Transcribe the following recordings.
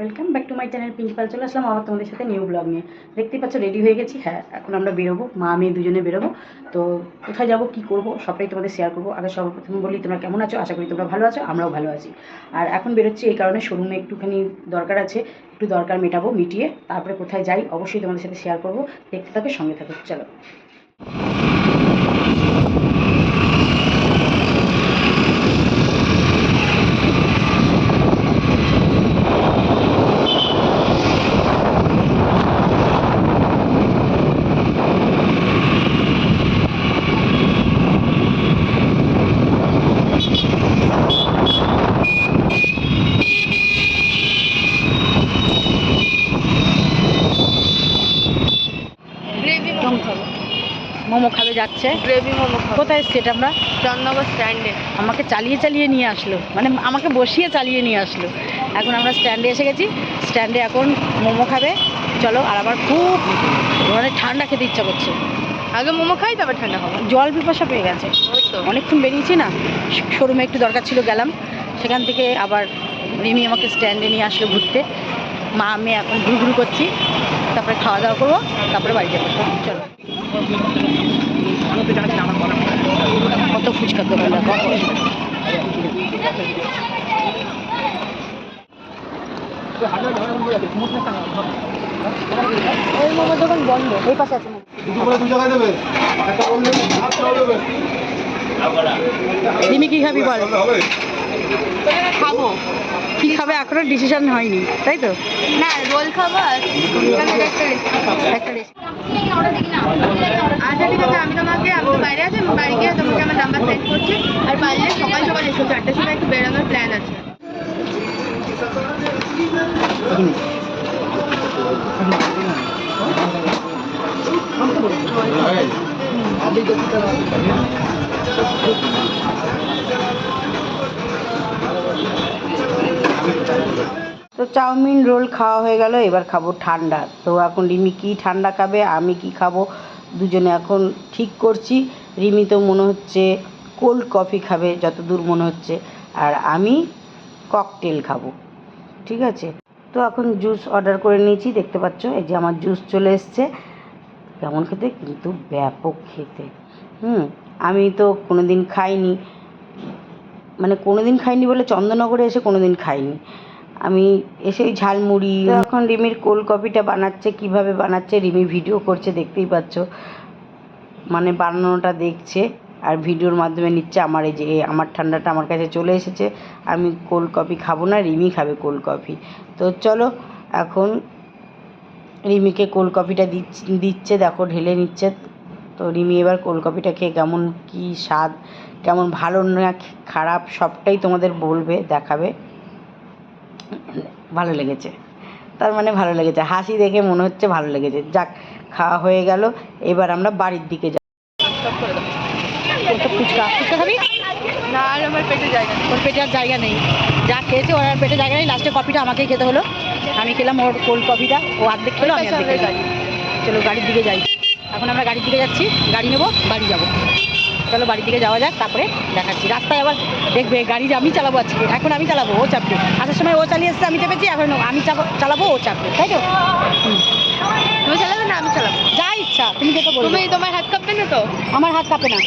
Welcome back to my channel principal চলে আসলাম আবার তোমাদের সাথে নিউ ব্লগ নিয়ে। দেখতেই পাচ্ছ রেডি হয়ে গেছি। হ্যাঁ এখন আমরা বেরোবো, মা, মেয়ে দুজনে বেরোবো। তো কোথায় যাব, কি করব, সবটাই তোমাদের শেয়ার করব। আগে সর্বপ্রথম বলি, তোমরা কেমন আছো? আশা করি তোমরা ভালো আছো, আমরাও ভালো আছি। আর এখন বেরোচ্ছি এই কারণে শোরুমে একটুখানি দরকার আছে, একটু দরকার মেটাবো, মিটিয়ে তারপরে কোথায় যাই অবশ্যই তোমাদের সাথে শেয়ার করব। দেখতে থাকো, সঙ্গে থাকো, চলো গ্রেভি জম খাব মোমো খাবে যাচ্ছে। গ্রেভি মোমো কোথায় এসছে এটা আমরা? চন্দ্রনগর স্ট্যান্ডে। আমাকে চালিয়ে চালিয়ে নিয়ে আসলো। মানে আমাকে বসিয়ে চালিয়ে নিয়ে আসলো। এখন আমরা স্ট্যান্ডে এসে গেছি। স্ট্যান্ডে এখন মোমো খাবে। চলো আর আমার খুব মানে ঠান্ডা খেতে ইচ্ছা করছে। আগে মোমো খাই তারপর ঠান্ডা খাব। জল পিপাসা পেয়ে গেছে। অনেকক্ষণ বেরিয়েছি না শোরুমে একটু দরকার ছিল গেলাম। সেখান থেকে আবার রিমি আমাকে স্ট্যান্ডে নিয়ে আসলো ঘুরতে। মা আমি এখন ঘুরু ঘুরু করছি। তারপরে খাওয়া দাওয়া করব তারপরে বাড়ি যাব। চলো। কত ফুচকার দোকান দেখো। ওই মোমোর দোকান বন্ধ এই পাশে আছে রিমি কি খাবি বল? খাব। কি খাবে এখনও? ডিসিশন হয়নি তাই তো? না রোল খাব একটা আচ্ছা ঠিক আছে, আমি তোমাকে, আমি তো বাইরে আছি, আমি বাড়ি গিয়ে তোমাকে আমার নাম্বার সেন্ড করছি। আর পারলে সকাল সকাল এসো, চারটের সময় একটু বেরোনোর প্ল্যান আছে। তো চাউমিন রোল খাওয়া হয়ে গেল, এবার খাব ঠান্ডা। তো এখন রিমি কি ঠান্ডা খাবে, আমি কি খাব, দুজনে এখন ঠিক করছি। রিমি তো মনে হচ্ছে কোল্ড কফি খাবে, যতদূর মনে হচ্ছে। আর আমি ককটেল খাব, ঠিক আছে? তো এখন জুস অর্ডার করে নিয়েছি, দেখতে পাচ্ছ, এই যে আমার জুস চলে এসছে। কেমন খেতে, কিন্তু ব্যাপক খেতে। হুম, আমি তো কোনো দিন খাইনি। মানে কোনো দিন খাইনি বলে চন্দননগরে এসে কোনো দিন খাইনি। আমি এসেই ঝালমুড়ি। এখন রিমির কোল্ড কফিটা বানাচ্ছে, কীভাবে বানাচ্ছে, রিমি ভিডিও করছে, দেখতেই পাচ্ছ। মানে বানানোটা দেখছে, আর ভিডিওর মাধ্যমে নিচ্ছে আমার এই যে আমার ঠান্ডাটা আমার কাছে চলে এসেছে। আমি কোল্ড কফি খাব না, রিমি খাবে কোল্ড কফি তো চলো, এখন রিমিকে কোল্ড কফিটা দিচ্ছে দেখো ঢেলে নিচ্ছে। তো রিমি এবার কোল্ড কফিটা খেয়ে কেমন কী স্বাদ, কেমন ভালো না, খারাপ, সবটাই তোমাদের বলবে, দেখাবে। ভালো লেগেছে। তার মানে ভালো লেগেছে। হাসি দেখে মনে হচ্ছে ভালো লেগেছে। যাক খাওয়া হয়ে গেল। এবার আমরা বাড়ির দিকে যাব। ফুচকা ফুচকা খাবি না আর আমার পেটে জায়গা নেই। ওর পেটে আর জায়গা নেই। যা খেয়েছে ওর আর পেটে জায়গা নেই। লাস্টে কফিটা আমাকেই খেতে হলো। আমি খেলাম ওর কোল্ড কফিটা ও অর্ধেক খেলো আমি অর্ধেক চলো গাড়ির দিকে যাই। এখন আমরা গাড়ির দিকে যাচ্ছি। গাড়ি নেব বাড়ি যাব। চলো বাড়ির দিকে যাওয়া যাক তারপরে দেখাচ্ছি। রাস্তায় আবার দেখবে গাড়ি আমি চালাবো আজকে। এখন আমি চালাবো ও চাপবে। আসার সময় ও চালিয়ে এসছে আমি চেপেছি এখন আমি চালাবো ও চাপবে। তাই তো। তুমি চালাবে না আমি চালাবো। যা ইচ্ছা তুমি যেটা বলবে। তুমি তোমার হাত কাঁপবে না তো? আমার হাত কাঁপে না।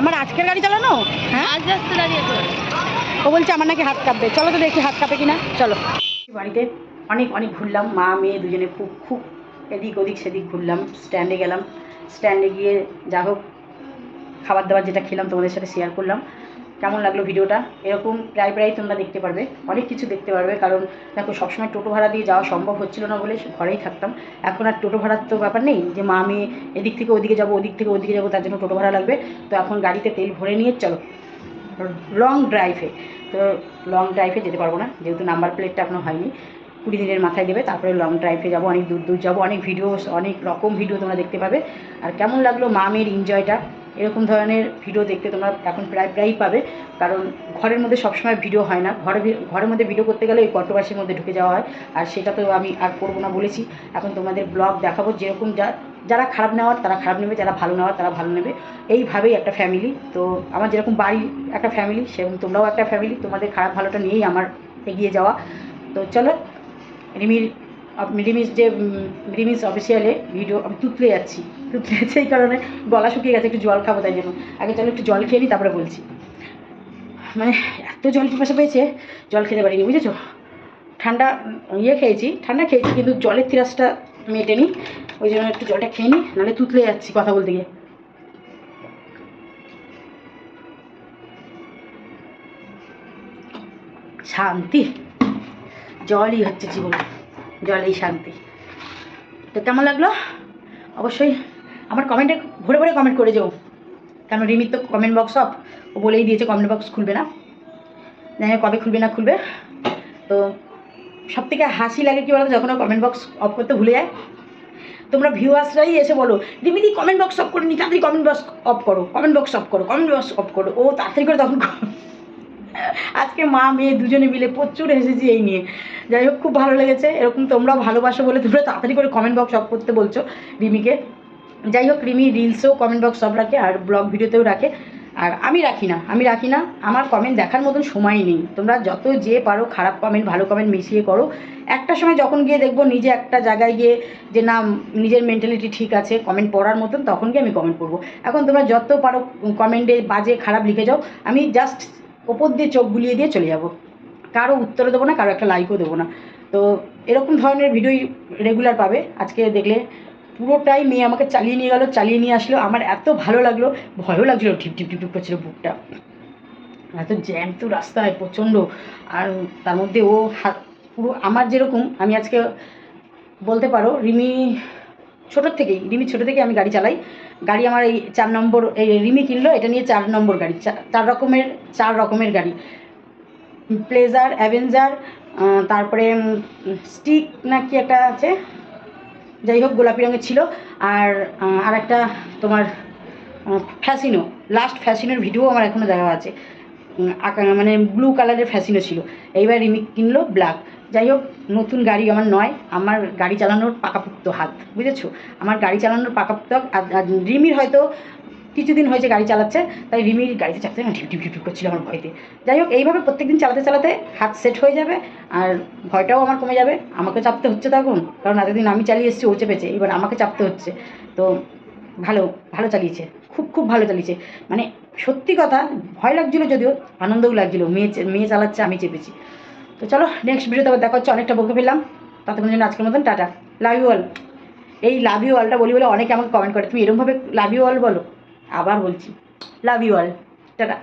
আমার আজকের গাড়ি চালানো? হ্যাঁ? আজ রাস্তা দাঁড়িয়ে ও বলছে আমার নাকি হাত কাঁপবে। চলো তো দেখি হাত কাঁপে কিনা। চলো। বাড়িতে অনেক অনেক ঘুরলাম। মা মেয়ে দুজনে খুব খুব এদিক ওদিক সেদিক ঘুরলাম। স্ট্যান্ডে গেলাম। স্ট্যান্ডে গিয়ে যা হোক খাবার দাবার যেটা খেলাম তোমাদের সাথে শেয়ার করলাম। কেমন লাগল ভিডিওটা? এরকম প্রায় প্রায় তোমরা দেখতে পারবে। অনেক কিছু দেখতে পারবে, কারণ দেখো সবসময় টোটো ভাড়া দিয়ে যাওয়া সম্ভব হচ্ছিল না বলে ঘরেই থাকতাম। এখন আর টোটো ভাড়ার তো ব্যাপার নেই, যে মা মেয়ে এদিক থেকে ওদিকে যাব, ওদিক থেকে ওদিকে যাব, তার জন্য টোটো ভাড়া লাগবে। তো এখন গাড়িতে তেল ভরে নিয়ে চলো। লং ড্রাইভে তো লং ড্রাইভে যেতে পারব না, যেহেতু নাম্বার প্লেটটা এখনও হয়নি। কুড়ি দিনের মাথায় দেবে, তারপরে লং ড্রাইভে যাব, অনেক দূর দূর যাব, অনেক ভিডিও অনেক রকম ভিডিও তোমরা দেখতে পাবে। আর কেমন লাগল মামের এনজয়টা এরকম ধরনের ভিডিও দেখতে তোমরা এখন প্রায়, প্রায়ই পাবে। কারণ ঘরের মধ্যে সবসময় ভিডিও হয় না। ঘরে ঘরের মধ্যে ভিডিও করতে গেলে ওই কন্ট্রোভার্সির মধ্যে ঢুকে যাওয়া হয়। আর সেটা তো আমি আর করব না বলেছি। এখন তোমাদের ব্লগ দেখাবো যেরকম যা, যারা খারাপ নেওয়ার তারা খারাপ নেবে, যারা ভালো নেওয়ার তারা ভালো নেবে। এইভাবেই একটা ফ্যামিলি তো আমার যেরকম বাড়ি একটা ফ্যামিলি সেরকম তোমরাও একটা ফ্যামিলি তোমাদের খারাপ ভালোটা নিয়েই আমার এগিয়ে যাওয়া। তো চলো, রিমির রিমিস যে উম, রিমিস অফিসিয়ালে ভিডিও আমি তুতলে যাচ্ছি। তুতলে যাচ্ছি এই কারণে গলা শুকিয়ে গেছে একটু জল খাব তাই জন্য। আগে চলো একটু জল খেয়ে নিই তারপরে বলছি। মানে এত জল পিপাসা পেয়েছে জল খেতে পারিনি বুঝেছ? ঠান্ডা ইয়ে খেয়েছি ঠান্ডা খেয়েছি কিন্তু জলের তিরাসটা মেটেনি। ওই জন্য একটু জলটা খেয়ে নিই নাহলে তুতলে যাচ্ছি কথা বলতে গিয়ে। শান্তি। জলই হচ্ছে জীবন জলেই শান্তি। তো কেমন লাগল? অবশ্যই আমার কমেন্টে ভরে ভরে কমেন্ট করে যাও। কেন রিমির তো কমেন্ট বক্স অফ ও বলেই দিয়েছে কমেন্ট বক্স খুলবে না। জানি কবে খুলবে না খুলবে। তো সব থেকে হাসি লাগে কি বলতো? যখন কমেন্ট বক্স অফ করতে ভুলে যায়। তোমরা ভিউয়ার্সরাই এসে বলো, রিমিদি কমেন্ট বক্স অফ করে নি তাড়াতাড়ি কমেন্ট বক্স অফ করো কমেন্ট বক্স অফ করো কমেন্ট বক্স অফ করো। ও তাড়াতাড়ি করে তখন। আজকে মা, মেয়ে দুজনে মিলে প্রচুর হেসেছি এই নিয়ে। যাই হোক, খুব ভালো লেগেছে। এরকম তোমরাও ভালোবাসো বলে তোমরা তাড়াতাড়ি করে কমেন্ট বক্স অফ করতে বলছো রিমিকে। যাই হোক, রিমি রিলসেও কমেন্ট বক্স সব রাখে আর ব্লগ ভিডিওতেও রাখে। আর আমি রাখি না, আমি রাখি না। আমার কমেন্ট দেখার মতন সময় নেই। তোমরা যত যে পারো খারাপ কমেন্ট ভালো কমেন্ট মিশিয়ে করো। একটা সময় যখন গিয়ে দেখব নিজে একটা জায়গায় গিয়ে যে না, নিজের মেন্টালিটি ঠিক আছে কমেন্ট পড়ার মতন, তখন গিয়ে আমি কমেন্ট করব এখন তোমরা যত পারো কমেন্টে বাজে, খারাপ লিখে যাও। আমি জাস্ট ওপর দিয়ে চোখ বুলিয়ে দিয়ে চলে যাব। কারও উত্তরও দেবো না, কারও একটা লাইকও দেবো না। তো এরকম ধরনের ভিডিওই রেগুলার পাবে। আজকে দেখলে পুরোটাই মেয়ে আমাকে চালিয়ে নিয়ে গেলো, চালিয়ে নিয়ে আসলো। আমার এত ভালো লাগল, ভয়ও লাগছিল ঠিপ ঠিপ টিপ করছিল বুকটা। এত জ্যাম তো রাস্তায়, প্রচণ্ড। আর তার মধ্যে ও পুরো আমার যেরকম, আমি আজকে বলতে পারো, রিমি ছোটোর থেকেই, রিমি ছোটো থেকে আমি গাড়ি চালাই। গাড়ি আমার এই চার নম্বর, এই রিমি কিনলো, এটা নিয়ে চার নম্বর গাড়ি চার রকমের চার রকমের গাড়ি। প্লেজার অ্যাভেঞ্জার তারপরে স্টিক না কি একটা আছে? যাই হোক, গোলাপি রঙের ছিল। আর আর একটা তোমার ফ্যাসিনো লাস্ট ফ্যাসিনোর ভিডিও আমার এখনও দেখা আছে। মানে ব্লু কালারের ফ্যাসিনো ছিল। এইবার রিমি কিনলো ব্ল্যাক যাই হোক, নতুন গাড়ি আমার নয়, আমার গাড়ি চালানোর পাকাপুক্ত হাত, বুঝেছ? আমার গাড়ি চালানোর পাকাপুক্ত রিমির হয়তো কিছুদিন হয়েছে গাড়ি চালাচ্ছে, তাই রিমির গাড়িতে চাপতে না ঢিপ ঢিপ ঢিপ করছিল আমার ভয়তে। যাই হোক, এইভাবে প্রত্যেকদিন চালাতে চালাতে হাত সেট হয়ে যাবে, আর ভয়টাও আমার কমে যাবে। আমাকে চাপতে হচ্ছে তখন কারণ এতদিন আমি চালিয়ে এসেছি, ও চেপেছে, এবার আমাকে চাপতে হচ্ছে। তো ভালো ভালো চালিয়েছে, খুব খুব ভালো চালিয়েছে। মানে সত্যি কথা, ভয় লাগছিল যদিও, আনন্দও লাগছিল, মেয়ে মেয়ে চালাচ্ছে, আমি চেপেছি। তো চলো নেক্সট ভিডিওতে আবার দেখা হচ্ছে, অনেকটা বকে ফেললাম। ততক্ষণ জন্য আজকের মতন টাটা। লাভ ইউ অল এই লাভ ইউ অলটা বলি বলে অনেকে আমাকে কমেন্ট করে, তুমি এরমভাবে লাভ ইউ অল বলো? আবার বলছি লাভ ইউ অল টাটা।